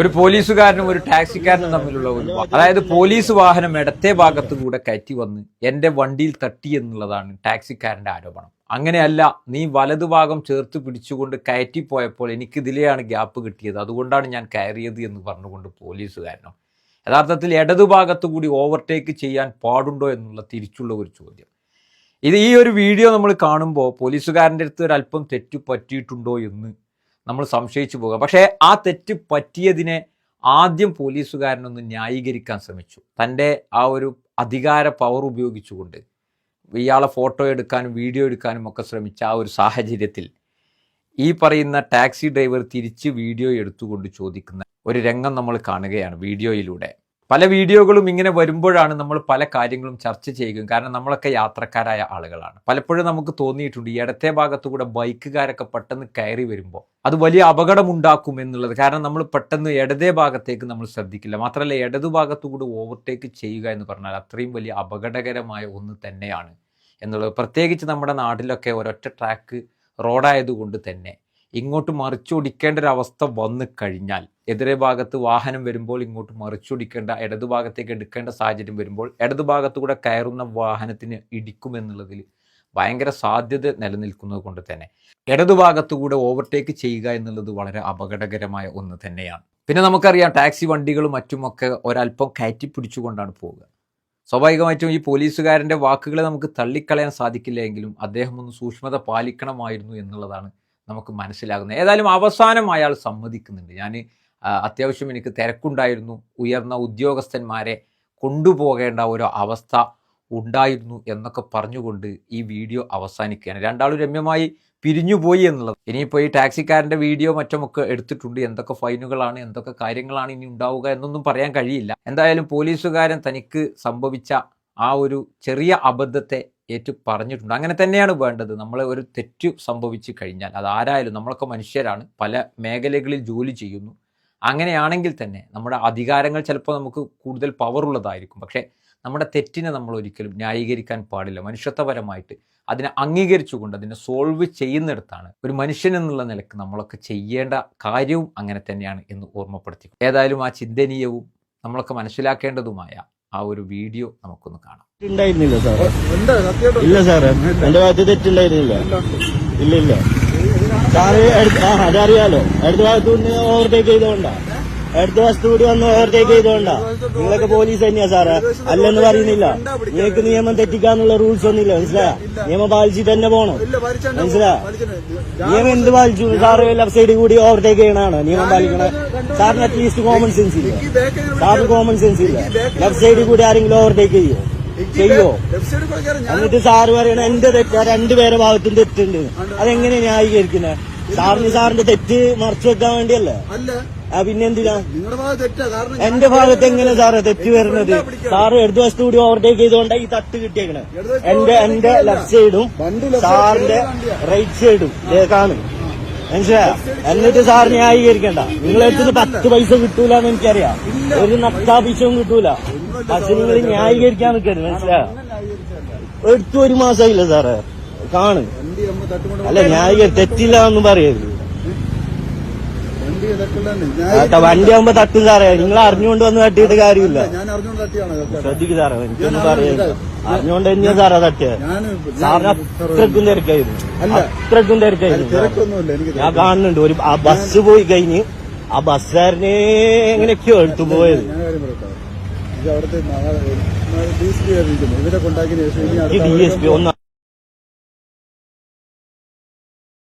ഒരു പോലീസുകാരനും ഒരു ടാക്സിക്കാരനും തമ്മിലുള്ള ഒരു അതായത് പോലീസ് വാഹനം ഇടത്തെ ഭാഗത്തുകൂടെ കയറ്റി വന്ന് എന്റെ വണ്ടിയിൽ തട്ടി എന്നുള്ളതാണ് ടാക്സിക്കാരന്റെ ആരോപണം. അങ്ങനെയല്ല നീ വലതുഭാഗം ചേർത്ത് പിടിച്ചുകൊണ്ട് കയറ്റി പോയപ്പോൾ എനിക്ക് ഇതിലെയാണ് ഗ്യാപ്പ് കിട്ടിയത്. അതുകൊണ്ടാണ് ഞാൻ കയറിയത് എന്ന് പറഞ്ഞുകൊണ്ട് പോലീസുകാരനോ. യഥാർത്ഥത്തിൽ ഇടതുഭാഗത്തു കൂടി ഓവർടേക്ക് ചെയ്യാൻ പാടുണ്ടോ എന്നുള്ള തിരിച്ചുള്ള ഒരു ചോദ്യം. ഇത് ഈ ഒരു വീഡിയോ നമ്മൾ കാണുമ്പോൾ പോലീസുകാരന്റെ അടുത്ത് ഒരല്പം തെറ്റു പറ്റിയിട്ടുണ്ടോ എന്ന് നമ്മൾ സംശയിച്ചു പോകുക പക്ഷേ ആ തെറ്റ് പറ്റിയതിനെ ആദ്യം പോലീസുകാരനൊന്ന് ന്യായീകരിക്കാൻ ശ്രമിച്ചു. തന്റെ ആ ഒരു അധികാര പവർ ഉപയോഗിച്ചുകൊണ്ട് ഇയാളെ ഫോട്ടോ എടുക്കാനും വീഡിയോ എടുക്കാനും ഒക്കെ ശ്രമിച്ച ആ ഒരു സാഹചര്യത്തിൽ ഈ പറയുന്ന ടാക്സി ഡ്രൈവർ തിരിച്ച് വീഡിയോ എടുത്തുകൊണ്ട് ചോദിക്കുന്ന ഒരു രംഗം നമ്മൾ കാണുകയാണ് വീഡിയോയിലൂടെ. പല വീഡിയോകളും ഇങ്ങനെ വരുമ്പോഴാണ് നമ്മൾ പല കാര്യങ്ങളും ചർച്ച ചെയ്യുകയും കാരണം നമ്മളൊക്കെ യാത്രക്കാരായ ആളുകളാണ്. പലപ്പോഴും നമുക്ക് തോന്നിയിട്ടുണ്ട് ഈ ഇടത്തെ ഭാഗത്തുകൂടെ ബൈക്കുകാരൊക്കെ പെട്ടെന്ന് കയറി വരുമ്പോൾ അത് വലിയ അപകടമുണ്ടാക്കും എന്നുള്ളത്. കാരണം നമ്മൾ പെട്ടെന്ന് ഇടതേ ഭാഗത്തേക്ക് നമ്മൾ ശ്രദ്ധിക്കില്ല. മാത്രമല്ല ഇടതു ഭാഗത്തുകൂടി ഓവർടേക്ക് ചെയ്യുക എന്ന് പറഞ്ഞാൽ അത്രയും വലിയ അപകടകരമായ ഒന്ന് തന്നെയാണ് എന്നുള്ളത്. പ്രത്യേകിച്ച് നമ്മുടെ നാട്ടിലൊക്കെ ഒരൊറ്റ ട്രാക്ക് റോഡായതുകൊണ്ട് തന്നെ ഇങ്ങോട്ട് മറിച്ചൊടിക്കേണ്ട ഒരു അവസ്ഥ വന്നു കഴിഞ്ഞാൽ എതിരെ ഭാഗത്ത് വാഹനം വരുമ്പോൾ ഇങ്ങോട്ട് മറിച്ചൊടിക്കേണ്ട ഇടതു ഭാഗത്തേക്ക് എടുക്കേണ്ട സാഹചര്യം വരുമ്പോൾ ഇടതു ഭാഗത്തുകൂടെ കയറുന്ന വാഹനത്തിന് ഇടിക്കുമെന്നുള്ളതിൽ ഭയങ്കര സാധ്യത നിലനിൽക്കുന്നത് കൊണ്ട് തന്നെ. ഇടതു ഭാഗത്തുകൂടെ ഓവർടേക്ക് ചെയ്യുക എന്നുള്ളത് വളരെ അപകടകരമായ ഒന്ന് തന്നെയാണ്. പിന്നെ നമുക്കറിയാം ടാക്സി വണ്ടികളും മറ്റുമൊക്കെ ഒരല്പം കയറ്റി പിടിച്ചുകൊണ്ടാണ് പോവുക. സ്വാഭാവികമായിട്ടും ഈ പോലീസുകാരന്റെ വാക്കുകളെ നമുക്ക് തള്ളിക്കളയാൻ സാധിക്കില്ലെങ്കിലും അദ്ദേഹം ഒന്ന് സൂക്ഷ്മത പാലിക്കണമായിരുന്നു എന്നുള്ളതാണ് നമുക്ക് മനസ്സിലാകുന്നത്. ഏതായാലും അവസാനം അയാൾ സമ്മതിക്കുന്നുണ്ട്. ഞാൻ അത്യാവശ്യം എനിക്ക് തിരക്കുണ്ടായിരുന്നു. ഉയർന്ന ഉദ്യോഗസ്ഥന്മാരെ കൊണ്ടുപോകേണ്ട ഒരു അവസ്ഥ ഉണ്ടായിരുന്നു എന്നൊക്കെ പറഞ്ഞുകൊണ്ട് ഈ വീഡിയോ അവസാനിക്കുകയാണ്. രണ്ടാളും രമ്യമായി പിരിഞ്ഞുപോയി എന്നുള്ളത്. ഇനിയിപ്പോൾ ഈ ടാക്സിക്കാരന്റെ വീഡിയോ മറ്റുമൊക്കെ എടുത്തിട്ടുണ്ട്. എന്തൊക്കെ ഫൈനുകളാണ് എന്തൊക്കെ കാര്യങ്ങളാണ് ഇനി ഉണ്ടാവുക എന്നൊന്നും പറയാൻ കഴിയില്ല. എന്തായാലും പോലീസുകാരൻ തനിക്ക് സംഭവിച്ച ആ ഒരു ചെറിയ അബദ്ധത്തെ ഏറ്റു പറഞ്ഞിട്ടുണ്ട്. അങ്ങനെ തന്നെയാണ് വേണ്ടത്. നമ്മൾ ഒരു തെറ്റു സംഭവിച്ചു കഴിഞ്ഞാൽ അത് ആരായാലും നമ്മളൊക്കെ മനുഷ്യരാണ് പല മേഖലകളിൽ ജോലി ചെയ്യുന്നു. അങ്ങനെയാണെങ്കിൽ തന്നെ നമ്മുടെ അധികാരങ്ങൾ ചിലപ്പോൾ നമുക്ക് കൂടുതൽ പവറുള്ളതായിരിക്കും പക്ഷേ നമ്മുടെ തെറ്റിനെ നമ്മൾ ഒരിക്കലും ന്യായീകരിക്കാൻ പാടില്ല. മനുഷ്യത്വപരമായിട്ട് അതിനെ അംഗീകരിച്ചുകൊണ്ട് അതിനെ സോൾവ് ചെയ്യുന്നിടത്താണ് ഒരു മനുഷ്യൻ എന്നുള്ള നിലയ്ക്ക് നമ്മളൊക്കെ ചെയ്യേണ്ട കാര്യവും അങ്ങനെ തന്നെയാണ് എന്ന് ഓർമ്മപ്പെടുത്തി ഏതായാലും ആ ചിന്തനീയവും നമ്മളൊക്കെ മനസ്സിലാക്കേണ്ടതുമായ ആ ഒരു വീഡിയോ നമുക്കൊന്ന് കാണാം. ഇല്ല സാറേ. ഇല്ല സാറേ. എന്റെ ഭാഗത്ത് തെറ്റില്ലായിരുന്നില്ല ഇല്ല ഇല്ല. സാറ് എടുത്ത- ആ അതറിയാലോ അടുത്ത ഭാഗത്ത് നിന്ന് ഓവർടേക്ക് ചെയ്തോണ്ടാ. അടുത്ത വസ്തു കൂടി വന്ന് ഓവർടേക്ക് ചെയ്തോണ്ടാ. നിങ്ങളൊക്കെ പോലീസ് തന്നെയാ സാറേ. അല്ലെന്ന് പറയുന്നില്ല. നിങ്ങൾക്ക് നിയമം തെറ്റിക്കാനുള്ള റൂൾസ് ഒന്നുമില്ല. മനസ്സിലായ? നിയമം പാലിച്ചിട്ട് തന്നെ പോണോ. മനസ്സിലാ നിയമം എന്ത് പാലിച്ചു? സാറ് ലെഫ്റ്റ് സൈഡിൽ കൂടി ഓവർടേക്ക് ചെയ്യണാണ് നിയമം പാലിക്കണേ സാറിന് അറ്റ്ലീസ്റ്റ് കോമൺ സെൻസ് ഇല്ല. സാറിന് കോമൺ സെൻസ് ഇല്ല. ലെഫ്റ്റ് സൈഡിൽ കൂടി ആരെങ്കിലും ഓവർടേക്ക് ചെയ്യോ? ചെയ്യോ? എന്നിട്ട് സാറ് പറയണ എന്റെ തെറ്റാ രണ്ടുപേരെ ഭാഗത്തും തെറ്റുണ്ട്. അതെങ്ങനെ ന്യായീകരിക്കുന്നത് സാറിന് സാറിന്റെ തെറ്റ് മറച്ചു വെക്കാൻ വേണ്ടിയല്ലേ? ആ പിന്നെന്തിനാ എന്റെ ഭാഗത്ത് എങ്ങനെ സാറ് തെറ്റ് വരുന്നത് സാറ് ഇടതു വശത്ത് കൂടി ഓവർടേക്ക് ചെയ്തുകൊണ്ടാ ഈ തട്ട് കിട്ടിയേക്കണേ. എന്റെ എന്റെ ലെഫ്റ്റ് സൈഡും സാറിന്റെ റൈറ്റ് സൈഡും ഇതേക്കാണ് മനസ്സിലായ? എന്നിട്ട് സാർ ന്യായീകരിക്കണ്ട. നിങ്ങളെ അടുത്ത് പത്ത് പൈസ കിട്ടൂലെന്ന് എനിക്കറിയാം. ഒരു നത്താ പൈസയും കിട്ടൂല പക്ഷെ നിങ്ങൾ ന്യായീകരിക്കാൻ നിൽക്കരുത് മനസ്സിലായോ? എടുത്തു ഒരു മാസമായില്ല സാറേ. കാണ്. അല്ല ന്യായീകരി തെറ്റില്ല എന്ന് പറയരുത്. വണ്ടി ആവുമ്പോ തട്ടു സാറേ. നിങ്ങൾ അറിഞ്ഞുകൊണ്ട് വന്ന് തട്ടിയിട്ട് കാര്യമില്ല. ഇതൊക്കെ. സാറേ എനിക്കൊന്നും പറയുന്നത് അറിഞ്ഞുകൊണ്ട് തന്നെയാ സാറേ തട്ടിയത് സാറിന് അത്രക്കും തിരക്കായിരുന്നു. അത്രക്കും തിരക്കായിരുന്നു. ഞാൻ കാണുന്നുണ്ട്. ഒരു ആ ബസ് പോയി കഴിഞ്ഞ് ആ ബസ്സുകാരനെ എങ്ങനെയൊക്കെയോ എടുത്തു പോയത് ഞാൻ കാര്യം പറയട്ടെ ഇത് അവിടുത്തെ ഡി പി ആയിരിക്കുന്നു ഇവരെ കൊണ്ടാക്കിയ ശേഷം ഇനി അടുത്ത